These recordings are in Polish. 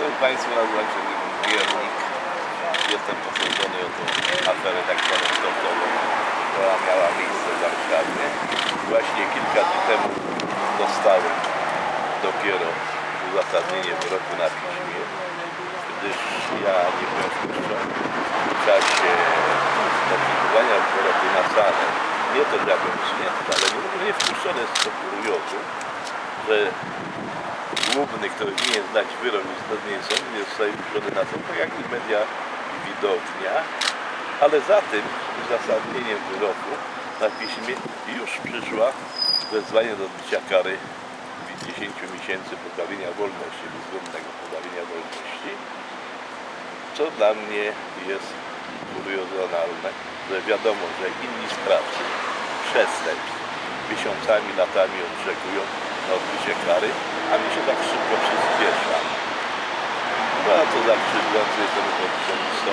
Szanowni Państwo, nazywam się Giernik. Jestem posądzony o tą aferę tak zwaną sportową, która miała miejsce w Warszawie. Właśnie kilka dni temu dostałem dopiero uzasadnienie wyroku na piśmie, gdyż ja nie byłem wpuszczony w czasie notyfikowania wyroku na salę. Nie to, że ja byłem usunięty, ale nie, wpuszczony jest to kuriozum, że główny, który winien znać wyrok sądu, jest wpuszczony na sąd, tak jak i media i widownia, ale za tym uzasadnieniem wyroku na piśmie już przyszła wezwanie do odbycia kary 10 miesięcy pozbawienia wolności, bezwzględnego pozbawienia wolności, co dla mnie jest kuriozalne, że wiadomo, że inni sprawcy przestępstw miesiącami, latami oczekują na odbycie kary, a mi się tak szybko przyspiesza. Bardzo zakrzywdzący jestem opozycjonistą,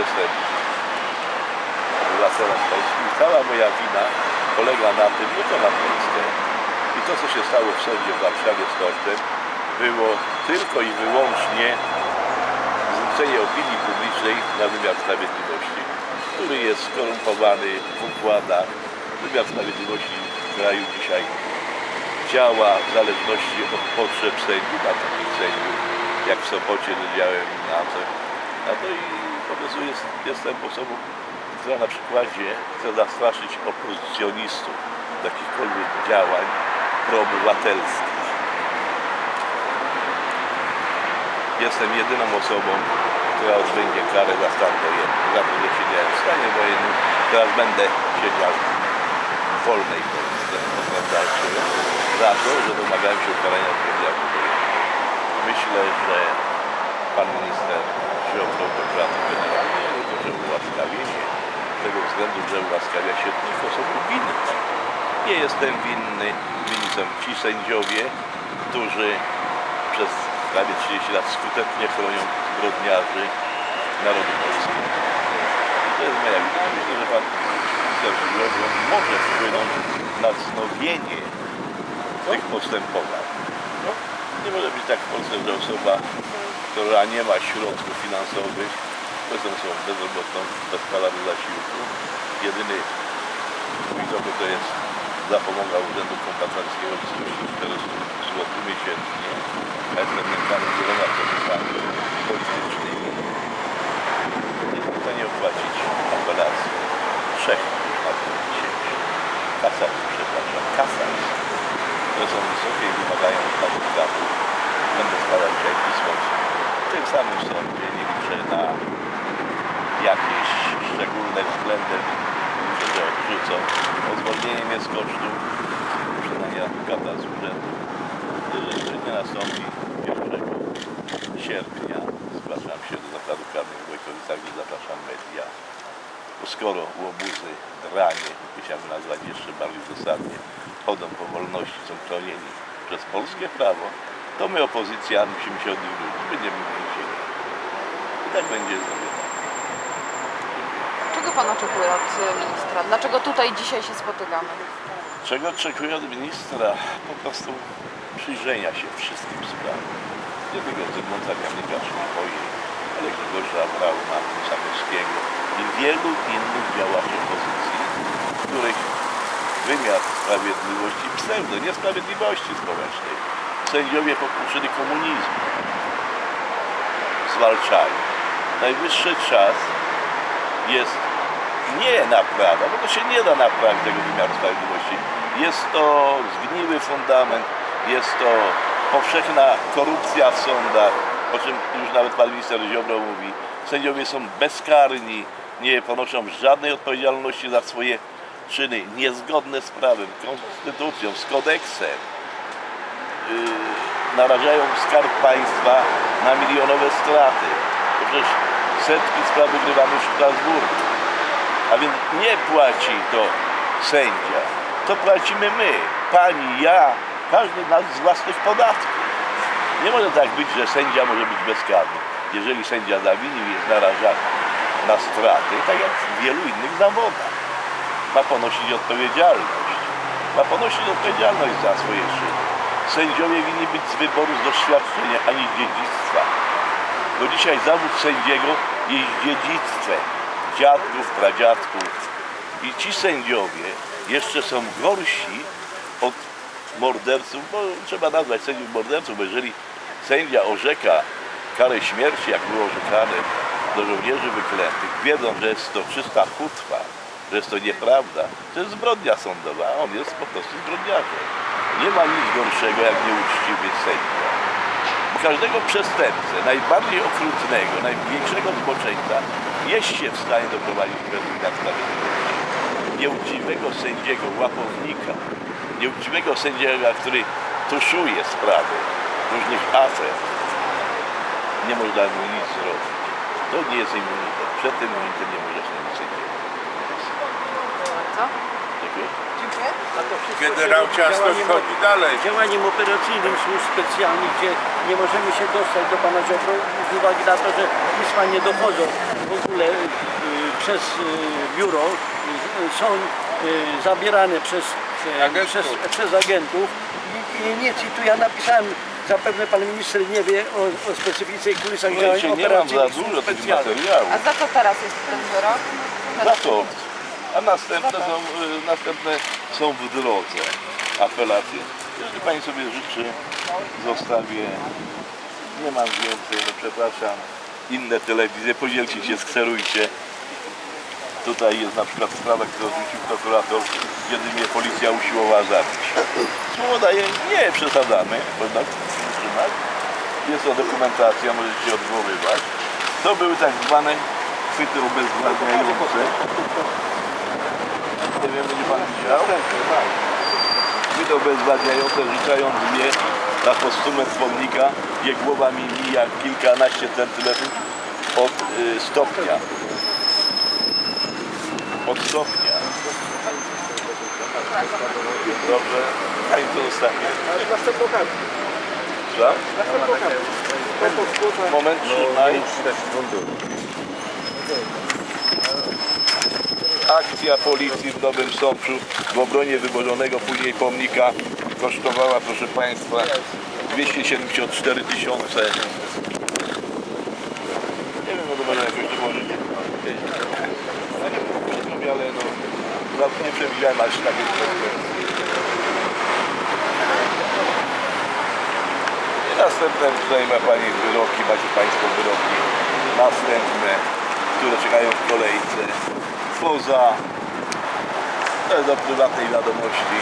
jestem obywatelem polskim. Cała moja wina polega na tym, nie to na Polskę. I to, co się stało w w Warszawie z Tortem, było tylko i wyłącznie zwrócenie opinii publicznej na wymiar sprawiedliwości, który jest skorumpowany w układach. Wymiar sprawiedliwości w kraju dzisiaj działa w zależności od potrzeb sędziów, a takich sędziów jak w Sopocie widziałem na. A to i po prostu jest, jestem osobą, która na przykładzie chce zastraszyć opozycjonistów jakichkolwiek działań proobywatelskich. Jestem jedyną osobą, która odbędzie karę za stan wojenny. Za to, że siedziałem w stanie wojennym, teraz będę siedział w wolnej Polsce, to, że domagałem się odpowiedzialności wojennej. Myślę, że pan minister Ziobro prokurator generalnie nie tylko, że ułaskawienie, z tego względu, że ułaskawia się tylko osoby winne. Nie jestem winny, winni są ci sędziowie, którzy przez prawie 30 lat skutecznie chronią zbrodniarzy narodu polskiego. I to jest moja wina. Myślę, że pan minister może wpłynąć na wznowienie tych postępowań. No, nie może być tak w Polsce, że osoba, która nie ma środków finansowych, jest osobą bezrobotną, bez do zasiłku. Jedyny mój to jest zapomoga Urzędu Kombatanskiego w wysokości 400 zł miesięcznie. Ja jestem nękany wieloma procesami politycznymi. Nie jestem w stanie opłacić apelacji trzech apeli dzisiejszych. Kasacji, przepraszam, kasacji które są wysokie i wymagają. Będę składał dzisiaj pismo w tym samym sądzie. Nie liczę na jakieś szczególne względy, że odrzucą. O zwolnienie mnie z kosztów przynajmniej adwokata z urzędu. Jeżeli nie nastąpi 1 sierpnia, zgłaszam się do zakładu karnego w Wojkowicach, gdzie zapraszam media. Skoro łobuzy, dranie, chciałbym nazwać jeszcze bardziej dosadnie, chodzą po wolności, są chronieni przez polskie prawo, to my opozycja musimy się od nich bronić. Będziemy w więzieniu. I tak będzie zrobione. Czego pan oczekuje od ministra? Dlaczego tutaj dzisiaj się spotykamy? Czego oczekuję od ministra? Po prostu przyjrzenia się wszystkim sprawom. Nie tylko Zygmunta Kamyka, Szymoi, ale Grzegorza Brauna, Samowskiego i wielu innych działaczy opozycji, których wymiar sprawiedliwości, pseudo, niesprawiedliwości społecznej, sędziowie pokuszeni komunizmu zwalczają. Najwyższy czas jest nie naprawa, bo to się nie da naprawić tego wymiaru sprawiedliwości. Jest to zgniły fundament, jest to powszechna korupcja w sądach, o czym już nawet pan minister Ziobro mówi. Sędziowie są bezkarni, nie ponoszą żadnej odpowiedzialności za swoje czyny niezgodne z prawem, konstytucją, z kodeksem. Yy, narażają skarb państwa na milionowe straty. Przecież setki spraw wygrywanych w Strasburgu. A więc nie płaci to sędzia, to płacimy my, pani, ja, każdy z nas z własnych podatków. Nie może tak być, że sędzia może być bezkarny. Jeżeli sędzia zawinił, jest narażany na straty, tak jak w wielu innych zawodach. Ma ponosić odpowiedzialność. Ma ponosić odpowiedzialność za swoje czyny. Sędziowie winni być z wyboru z doświadczenia, ani z dziedzictwa. Bo dzisiaj zawód sędziego jest dziedzictwem dziadków, pradziadków. I ci sędziowie jeszcze są gorsi od morderców, bo trzeba nazwać sędziów morderców, bo jeżeli sędzia orzeka karę śmierci, jak było orzekane do żołnierzy wyklętych, wiedzą, że jest to czysta hutwa, że jest to nieprawda, to jest zbrodnia sądowa, a on jest po prostu zbrodniarzem. Nie ma nic gorszego jak nieuczciwy sędzia. Bo każdego przestępcę, najbardziej okrutnego, największego zboczeńca, jest się w stanie doprowadzić do sprawiedliwości. Nieuczciwego sędziego, łapownika, nieuczciwego sędziego, który tuszuje sprawy różnych afer, nie można mu nic zrobić. To nie jest immunitet. Przed tym immunitetem nie może się nic sędziować. Generał Ciasto Działaniem- wchodzi dalej. Działaniem operacyjnym służb specjalnych, gdzie nie możemy się dostać do pana Ziobro z uwagi na to, że pisma nie dochodzą w ogóle y, przez y, biuro, y, są y, zabierane przez, y, Agentów. przez, przez agentów i, i nic. I tu ja napisałem, zapewne pan minister nie wie o, o specyfice i kulisach działań Słuchajcie, nie mam za dużo tych materiałów. A za co teraz jest ten wyrok? Za to. A następne są, y, następne są w drodze apelacje. Jeżeli Pani sobie życzy, zostawię. Nie mam więcej, no przepraszam. Inne telewizje, podzielcie się, skserujcie. Tutaj jest na przykład sprawa, którą zwrócił prokurator, kiedy mnie policja usiłowała zabić. Słowo daję, nie przesadzamy, można trzymać. Jest to dokumentacja, możecie odwoływać. To były tak zwane chwyty obezwładniające. Nie wiem, będzie pan widział? Chwyty obezwładniające, rzucając mnie na postument pomnika, gdzie głowa mi mija kilkanaście centymetrów od y, stopnia. Od stopnia. Dobrze, a im to zostanie. Co? Moment, trzymaj. Akcja policji w Nowym Sączu w obronie wyborzonego później pomnika kosztowała, proszę Państwa, 274 tysiące. Nie wiem, no to może jakoś to może nie ale no, no, nie przewidziałem aż takiej następne tutaj ma Pani wyroki, macie Państwo wyroki następne, które czekają w kolejce. Poza jest do prywatnej wiadomości.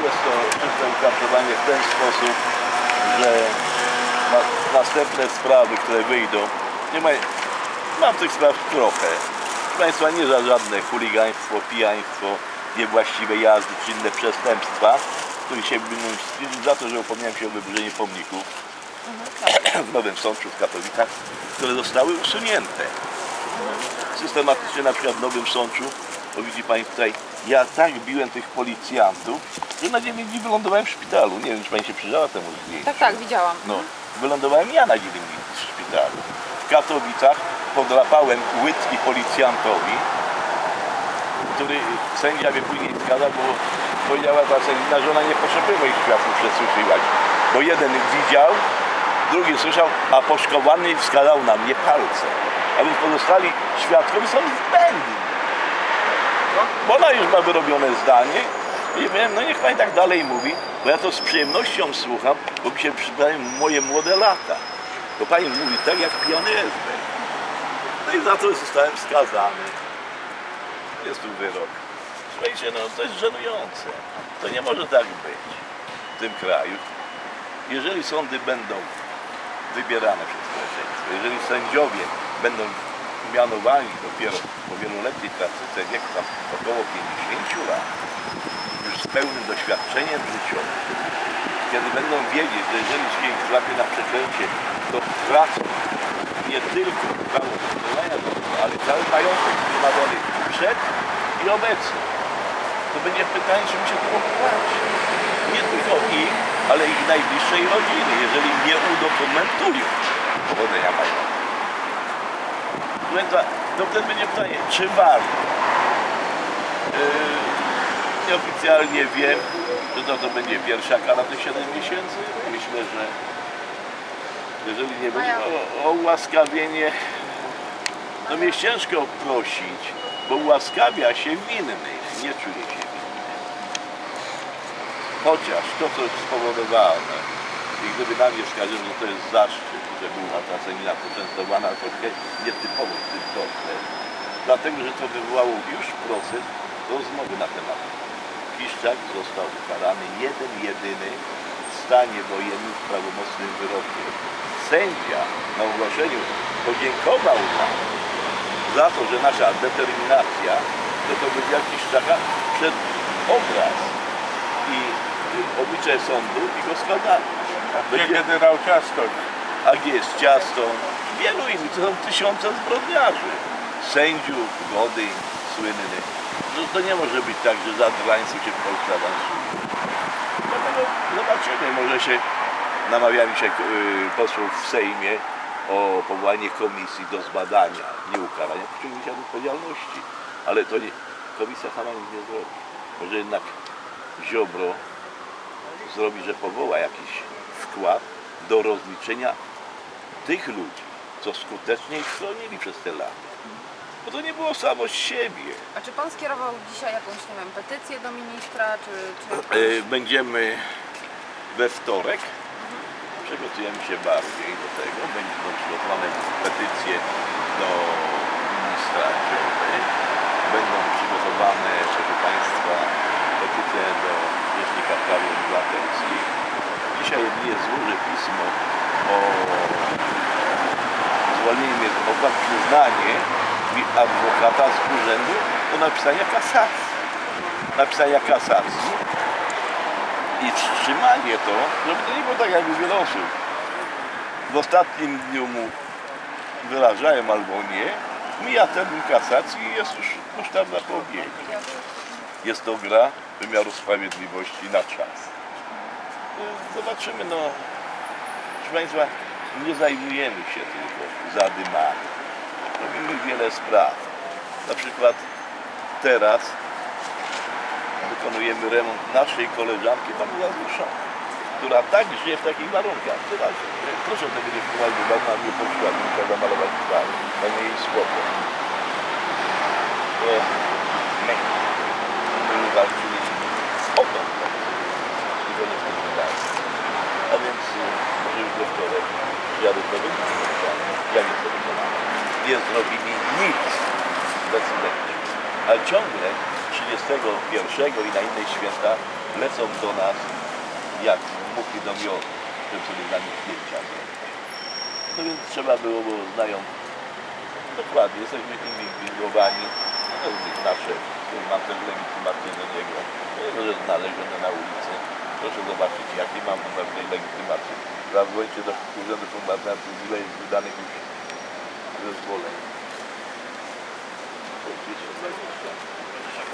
Y, Jest to czyste ukartowanie w ten sposób, że na, następne sprawy, które wyjdą, nie ma, mam tych spraw trochę. Proszę Państwa, nie za żadne chuligaństwo, pijaństwo, niewłaściwe jazdy czy inne przestępstwa, których się za to, że upomniałem się o wyburzenie pomników w Nowym Sączu w Katowicach, które zostały usunięte. Systematycznie na przykład w Nowym Sączu, bo widzi Pani tutaj, ja tak biłem tych policjantów, że na 9 dni wylądowałem w szpitalu. Nie wiem, czy Pani się przyjrzała temu zdjęciu. Tak, tak, widziałam. No, wylądowałem ja na 9 dni w szpitalu. W Katowicach podrapałem łydki policjantowi, który sędzia mnie później skazał, bo powiedziała ta sędzina, że ona nie potrzebuje moich świadków przesłuchiwać. Bo jeden widział, drugi słyszał, a poszkodowany wskazał na mnie palce. A więc pozostali świadkowie są zbędni. Bo ona już ma wyrobione zdanie i wiem, no niech pani tak dalej mówi, bo ja to z przyjemnością słucham, bo mi się przydają moje młode lata. Bo pani mówi tak, jak pijany jestem. No i za to zostałem skazany. Jest tu wyrok. Słuchajcie, no to jest żenujące. To nie może tak być w tym kraju. Jeżeli sądy będą wybierane przez społeczeństwo, jeżeli sędziowie będą mianowani dopiero po wieloletniej praktyce wieku tam około 50 lat, już z pełnym doświadczeniem życiowym, kiedy będą wiedzieć, że jeżeli się ich złapie na przekręcie, to tracą nie tylko prawo tego, ale cały majątek zgromadzony przed i obecnie. To będzie pytanie, czy mi się to opłaci. Nie tylko ich, ale ich najbliższej rodziny, jeżeli nie udokumentują powodzenia majątku. Więc to wtedy będzie pytanie, czy warto? Yy, nieoficjalnie wiem, że to, to będzie pierwsza kara tych 7 miesięcy. Myślę, że Jeżeli nie będzie o, o ułaskawienie, to mnie ciężko prosić, bo ułaskawia się winnych, nie czuje się winny. Chociaż to, co spowodowane, i gdyby nam wskazał, że to jest zaszczyt, że była ta semina poczęstowana trochę nietypowo w tym tonie, dlatego, że to wywołało już proces rozmowy na temat. Kiszczak został ukarany jeden, jedyny w stanie wojennym z prawomocnym wyrokiem. Sędzia na ogłoszeniu podziękował nam za to, że nasza determinacja, że to będzie Kiszczaka przed obraz i oblicze sądu i go skazano. Gdzie Będzie, generał Ciastoń? a gdzie jest ciasto? Wielu innych, to są tysiące zbrodniarzy. Sędziów, Godyń, słynnych. No to nie może być tak, że za drańców się w Polsce awansuje. Dlatego zobaczymy, może się namawiamy się y, posłów w Sejmie o powołanie komisji do zbadania, nie ukarania, pociągnięcia do odpowiedzialności. Ale to nie, komisja sama nic nie zrobi. Może jednak Ziobro zrobi, że powoła jakiś wkład do rozliczenia tych ludzi, co skutecznie ich chronili przez te lata. Bo to nie było samo z siebie. A czy pan skierował dzisiaj jakąś, nie wiem, petycję do ministra, czy... czy... E, Będziemy we wtorek. Przygotujemy się bardziej do tego. Będą przygotowane petycje do ministra Ziobry. Będą przygotowane, proszę Państwa, petycje do Rzecznika Praw Obywatelskich. Dzisiaj jedynie złożę pismo o zwolnienie mnie o przyznanie adwokata z urzędu do napisania kasacji. Napisania kasacji i wstrzymanie to, żeby to nie było tak jakby wiele osób. W ostatnim dniu mu wyrażałem albo nie, mija termin kasacji i jest już kosztowna po. Jest to gra wymiaru sprawiedliwości na czas. Zobaczymy, no. Proszę Państwa, nie zajmujemy się tylko zadymami. Robimy wiele spraw. Na przykład teraz wykonujemy remont naszej koleżanki pani Jadusza, która tak żyje w takich warunkach. Teraz, proszę tego nie wprowadzić, bo ona nie poszła, nie musiała zamalować twarzy. To nie słowo. To my, my walczyliśmy o to, tylko nie spodziewałem. A więc może już we wtorek jadę do wyjścia. Ja nie to wykonałem. Nie zrobili nic decydenci. Ale ciągle 31 i na inne święta lecą do nas jak muchy do miodu, żeby sobie dla nich zdjęcia zrobić. No więc trzeba było, bo znają dokładnie, jesteśmy inwigilowani, to jest nasze, mam też legitymację do niego, no, że znalezione na ulicy. Proszę zobaczyć, jaki mam numer tej legitymacji. Zadzwońcie do Urzędu Kombatantów, ile jest wydanych już zezwoleń. To jest 220.